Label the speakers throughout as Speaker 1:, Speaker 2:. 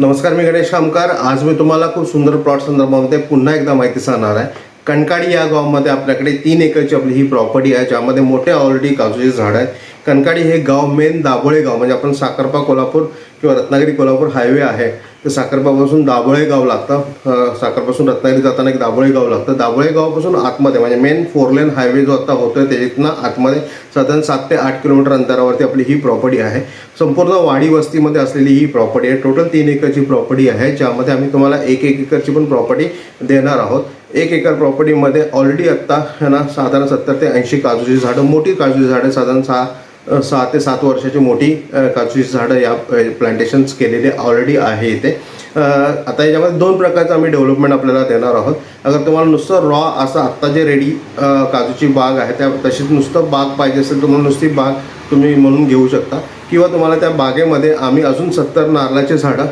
Speaker 1: नमस्कार मी गणेश कामकार आज मी तुम्हाला खूप सुंदर प्लॉट संदर्भामध्ये पुन्हा एकदा माहिती सांगणार आहे. कणकाडी या गावामध्ये आपल्याकडे तीन एकरची आपली ही प्रॉपर्टी आहे ज्यामध्ये मोठे ऑलरेडी काजूचे झाड आहेत. कणकाडी हे गाव मेन दाभोळे गाव म्हणजे आपण साखरपा कोल्हापूर किंवा रत्नागिरी कोल्हापूर हायवे आहे. तर साखरपापासून दाभोळे गाव लागतं. साखरपासून रत्नागिरी जाताना एक दाभोळे गाव लागतं. दाभोळे गावापासून आतमध्ये म्हणजे मेन फोर लेन हायवे जो आता होतोय त्याच्यातनं आतमध्ये साधारण सात ते आठ किलोमीटर अंतरावरती आपली ही प्रॉपर्टी आहे. संपूर्ण वाडी वस्तीमध्ये असलेली ही प्रॉपर्टी आहे. टोटल तीन एकरची प्रॉपर्टी आहे ज्यामध्ये आम्ही तुम्हाला एक एक एकरची पण प्रॉपर्टी देणार आहोत. एक एकर प्रॉपर्टीमध्ये ऑलरेडी आत्ता ना साधारण सत्तर ते ऐंशी काजूची झाडं मोठी काजूची झाडं साधारण सहा सहा ते सात वर्षाची मोठी काजूची झाडं या प्लांटेशन्स केलेले ऑलरेडी आहे इथे. आता याच्यामध्ये दोन प्रकारचं आम्ही डेव्हलपमेंट आपल्याला देणार आहोत. अगर तुम्हाला नुसतं रॉ असं आत्ता जे रेडी काजूची बाग आहे त्या तशीच नुसतं बाग पाहिजे असेल तुम्हाला नुसती बाग तुम्ही म्हणून घेऊ शकता. किंवा तुम्हाला त्या बागेमध्ये आम्ही अजून सत्तर नारळाची झाडं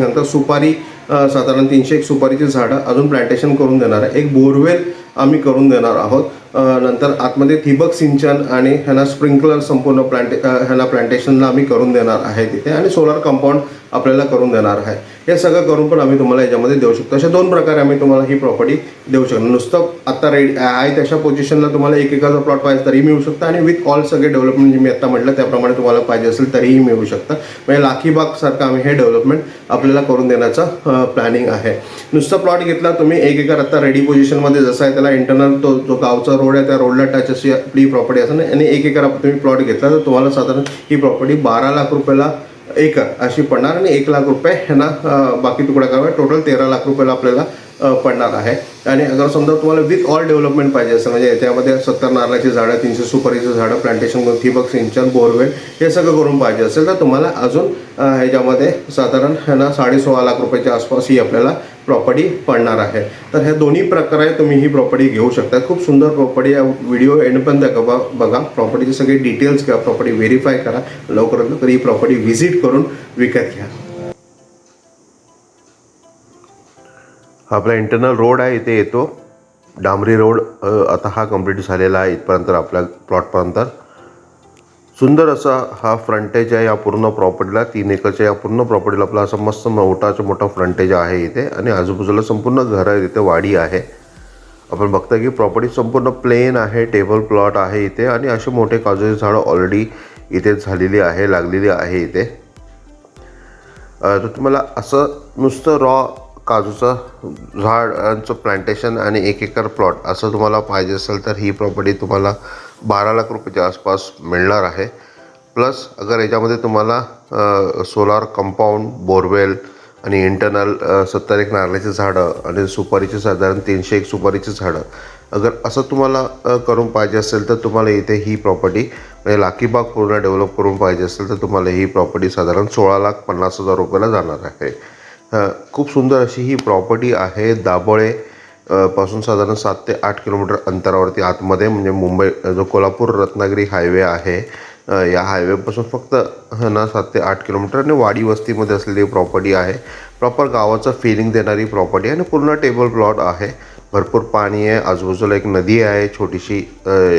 Speaker 1: नंतर सुपारी साधारण तीनशे एक सुपारीची झाडं अजून प्लांटेशन करून देणार आहे. एक बोरवेल आम्ही करून देणार आहोत. नंतर आतमध्ये ठिबक सिंचन आणि ह्यांना स्प्रिंकलर संपूर्ण प्लांटे ह्यांना प्लांटेशनला आम्ही करून देणार आहे तिथे आणि सोलार कंपाऊंड आपल्याला करून देणार आहे. हे सगळं करून पण आम्ही तुम्हाला याच्यामध्ये देऊ शकतो. अशा दोन प्रकारे आम्ही तुम्हाला ही प्रॉपर्टी देऊ शकतो. नुसतं आता रेडी आहे तशा पोझिशनला तुम्हाला एक एकाचा प्लॉट पाहिजे तरी मिळू शकतं आणि विथ ऑल सगळे डेव्हलपमेंट जे मी आता म्हटलं त्याप्रमाणे तुम्हाला पाहिजे असेल तरीही मिळू शकतं. म्हणजे लाखीबाग सारखं आम्ही हे डेव्हलपमेंट आपल्याला करून देण्याचं प्लॅनिंग आहे. नुसतं प्लॉट घेतला तुम्ही एक एकर आता रेडी पोझिशनमध्ये जसं आहे त्याला इंटरनल तो जो गावचा रोड आहे त्या रोडला टच अशी आपली प्रॉपर्टी असं आणि एक एकर आपण तुम्ही प्लॉट घेतला तर तुम्हाला साधारण ही प्रॉपर्टी बारा लाख रुपयाला एकर अशी पडणार आणि एक लाख रुपये ह्यांना बाकी तुकडा करावा टोटल तेरा लाख रुपयाला आपल्याला पडणार आहे. आणि अगर समजा तुम्हाला विथ ऑल डेव्हलपमेंट पाहिजे असं म्हणजे त्यामध्ये सत्तर नारळाची झाडं तीनशे सुपारीची झाडं प्लांटेशन ठिबक सिंचन बोरवेल हे सगळं करून पाहिजे असेल तर तुम्हाला अजून ह्याच्यामध्ये साधारण ह्यांना साडे सोळा लाख रुपयाच्या आसपास ही आपल्याला प्रॉपर्टी पडणार आहे. तर ह्या दोन्ही प्रकारे तुम्ही ही प्रॉपर्टी घेऊ शकता. खूप सुंदर प्रॉपर्टी या व्हिडिओ एंडपर्यंत बघा. बघा प्रॉपर्टीचे सगळे डिटेल्स घ्या प्रॉपर्टी व्हेरीफाय करा. लवकरात लवकर ही प्रॉपर्टी व्हिजिट करून विकत घ्या. आपला इंटरनल रोड आहे इथे येतो. डांबरी रोड आता हा कंप्लीट झालेला आहे इथपर्यंत आपल्या प्लॉटपर्यंत सुंदर असा हा फ्रंटेज आहे या पूर्ण प्रॉपर्टीला तीन एकरच्या या पूर्ण प्रॉपर्टीला आपला असा मस्त मोठाचा मोठा फ्रंटेज आहे इथे. आणि आजूबाजूला संपूर्ण घर आहे इथे वाडी आहे. आपण बघता की प्रॉपर्टी संपूर्ण प्लेन आहे टेबल प्लॉट आहे इथे. आणि असे मोठे काजूचे झाडं ऑलरेडी इथे झालेली आहे लागलेली आहे इथे. तर तुम्हाला असं नुसतं रॉ काजूचं झाडांचं प्लांटेशन आणि एक एकर प्लॉट असं तुम्हाला पाहिजे असेल तर ही प्रॉपर्टी तुम्हाला बारा लाख रुपयाच्या आसपास मिळणार आहे. प्लस अगर याच्यामध्ये तुम्हाला सोलार कंपाऊंड बोरवेल आणि इंटरनल सत्तर एक नारळाची झाडं आणि सुपारीची साधारण तीनशे एक सुपारीची झाडं. अगर असं तुम्हाला करून पाहिजे असेल तर तुम्हाला इथे ही प्रॉपर्टी म्हणजे लाखीबाग पूर्ण डेव्हलप करून पाहिजे असेल तर तुम्हाला ही प्रॉपर्टी साधारण सोळा लाख पन्नास हजार रुपयाला जाणार आहे. खूप सुंदर अशी ही प्रॉपर्टी आहे दाबोळे पासून साधारण सात ते आठ किलोमीटर अंतरावरती आतमध्ये म्हणजे मुंबई जो कोल्हापूर रत्नागिरी हायवे आहे. या हायवेपासून फक्त ह ना सात ते आठ किलोमीटर आणि वाडी वस्तीमध्ये असलेली प्रॉपर्टी आहे. प्रॉपर गावाचं फिलिंग देणारी प्रॉपर्टी आहे आणि पूर्ण टेबल प्लॉट आहे. भरपूर पाणी आहे आजूबाजूला एक नदी आहे छोटीशी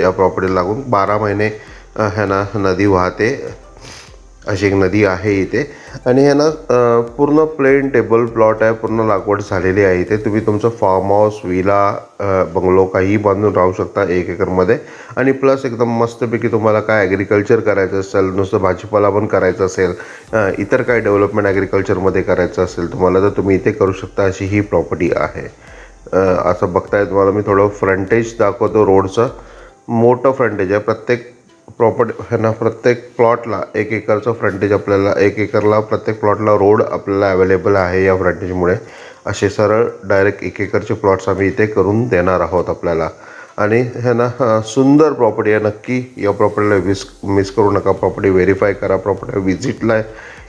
Speaker 1: या प्रॉपर्टीला लागून बारा महिने ह्या ना नदी वाहते. अशी एक नदी आहे इथे. आणि ह्यानं पूर्ण प्लेन टेबल प्लॉट आहे पूर्ण लागवड झालेली आहे इथे. तुम्ही तुमचं फार्म हाऊस विला बंगलो काही बांधून राहू शकता एक एकरमध्ये. आणि प्लस एकदम मस्तपैकी तुम्हाला काय ॲग्रिकल्चर करायचं असेल नुसतं भाजीपाला पण करायचं असेल इतर काय डेव्हलपमेंट ॲग्रिकल्चरमध्ये करायचं असेल तुम्हाला तर तुम्ही इथे करू शकता अशी ही प्रॉपर्टी आहे. असं बघताय तुम्हाला मी थोडं फ्रंटेज दाखवतो रोडचं. मोठं फ्रंटेज आहे. प्रत्येक प्रॉपर्टी ह्यांना प्रत्येक प्लॉटला एक एकरचं फ्रंटेज आपल्याला एक एकरला प्रत्येक प्लॉटला रोड आपल्याला अवेलेबल आहे या फ्रंटेजमुळे असे सरळ डायरेक्ट एक एकरचे प्लॉट्स आम्ही इथे करून देणार आहोत आपल्याला. आणि ह्यांना सुंदर प्रॉपर्टी आहे. नक्की या प्रॉपर्टीला विस मिस करू नका. प्रॉपर्टी व्हेरीफाय करा. प्रॉपर्टी व्हिजिटला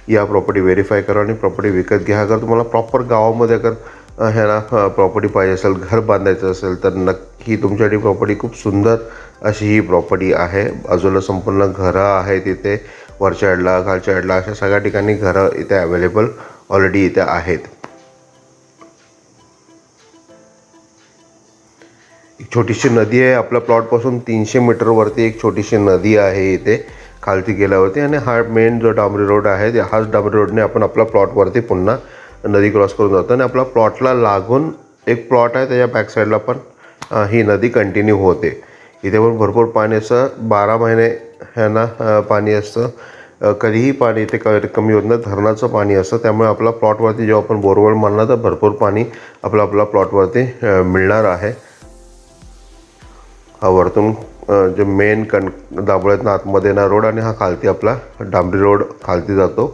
Speaker 1: या प्रॉपर्टी व्हेरीफाय करा आणि प्रॉपर्टी विकत घ्या. अगर तुम्हाला प्रॉपर गावामध्ये अगर ह्याला प्रॉपर्टी पाहिजे असेल घर बांधायचं असेल तर नक्की तुमच्यासाठी प्रॉपर्टी खूप सुंदर अशी ही प्रॉपर्टी आहे. बाजूला संपूर्ण घरं आहेत इथे वरच्या अडला खालच्या अडला अशा सगळ्या ठिकाणी घरं इथे अवेलेबल ऑलरेडी इथे आहेत. एक छोटीशी नदी आहे आपल्या प्लॉटपासून तीनशे मीटरवरती एक छोटीशी नदी आहे इथे खालती गेल्यावरती. आणि हा मेन जो डांबरी रोड आहे हाच डांबरी रोडने आपण आपल्या प्लॉटवरती पुन्हा नदी क्रॉस करून जातं आणि आपला प्लॉटला लागून एक प्लॉट आहे त्याच्या बॅकसाईडला पण ही नदी कंटिन्यू होते. इथे पण भरपूर पाणी असं बारा महिने ह्यांना पाणी असतं. कधीही पाणी इथे क कमी होत नाही. धरणाचं पाणी असतं. त्यामुळे आपला प्लॉटवरती जेव्हा आपण बोरवेल म्हणणार तर भरपूर पाणी आपलं आपल्या प्लॉटवरती मिळणार आहे. हा वरतून जे मेन कण दाबोळ्यातनं आतमध्ये येणार रोड आणि हा खालती आपला डांबरी रोड खालती जातो.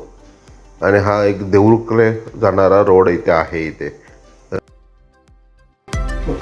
Speaker 1: आणि हा एक देऊळकडे जाणारा रोड इथे आहे इथे.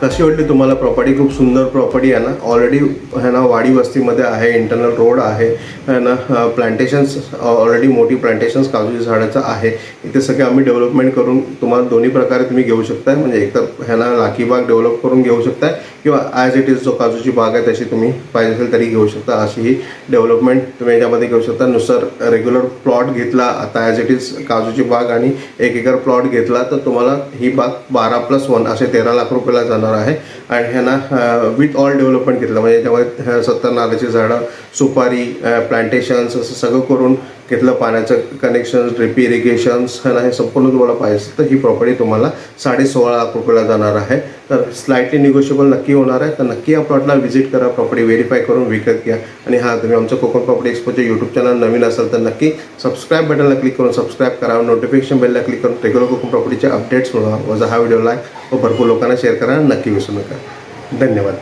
Speaker 1: कशी वाटली तुम्हाला प्रॉपर्टी खूप सुंदर प्रॉपर्टी आहे ना? ऑलरेडी है ना वाडी वस्तीमध्ये आहे इंटरनल रोड आहे है ना? प्लांटेशन्स ऑलरेडी मोठी प्लांटेशन्स काजूच्या झाडाचं आहे. इथे सगळे आम्ही डेव्हलपमेंट करून तुम्हाला दोन्ही प्रकारे तुम्ही घेऊ शकताय. म्हणजे एकतर ह्याला लाकी लाकीबाग डेव्हलप करून घेऊ शकताय. किंवा ॲज इट इज जो काजूची बाग आहे तशी तुम्ही पाहिजे असेल तरी घेऊ शकता. अशी ही डेव्हलपमेंट तुम्ही याच्यामध्ये घेऊ शकता. नुसार रेग्युलर प्लॉट घेतला आता ॲज इट इज काजूची बाग आणि एक एकर प्लॉट घेतला तर तुम्हाला ही बाग बारा प्लस वन असे तेरा लाख रुपयाला जाणार आहे. आणि ह्यांना विथ ऑल डेव्हलपमेंट घेतलं म्हणजे याच्यामध्ये सत्तर नारळाची झाडं सुपारी प्लांटेशन्स असं सगळं करून घेतलं पाण्याचं कनेक्शन ड्रिप इरिगेशन्स ह्याला हे संपूर्ण तुम्हाला पाहिजे तर ही प्रॉपर्टी तुम्हाला साडे सोळा लाख रुपयाला जाणार आहे. तर स्लाइटली निगोशिएबल नक्की होणार आहे. तर नक्की या प्लॉटला व्हिजिट करा. प्रॉपर्टी व्हेरीफाय करून विकत घ्या. आणि हा तुम्ही आमचं कोकण प्रॉपर्टी एक्सपोचे यूट्यूब चॅनल नवीन असाल तर नक्की सबस्क्राईब बटनला क्लिक करून सबस्क्राईब करा. नोटिफिकेशन बेलला क्लिक करून रेग्युलर कोकण प्रॉपर्टीचे अपडेट्स मिळवा. माझा हा व्हिडिओ लाईक व भरपूर लोकांना शेअर करा. नक्की विसरू नका. धन्यवाद.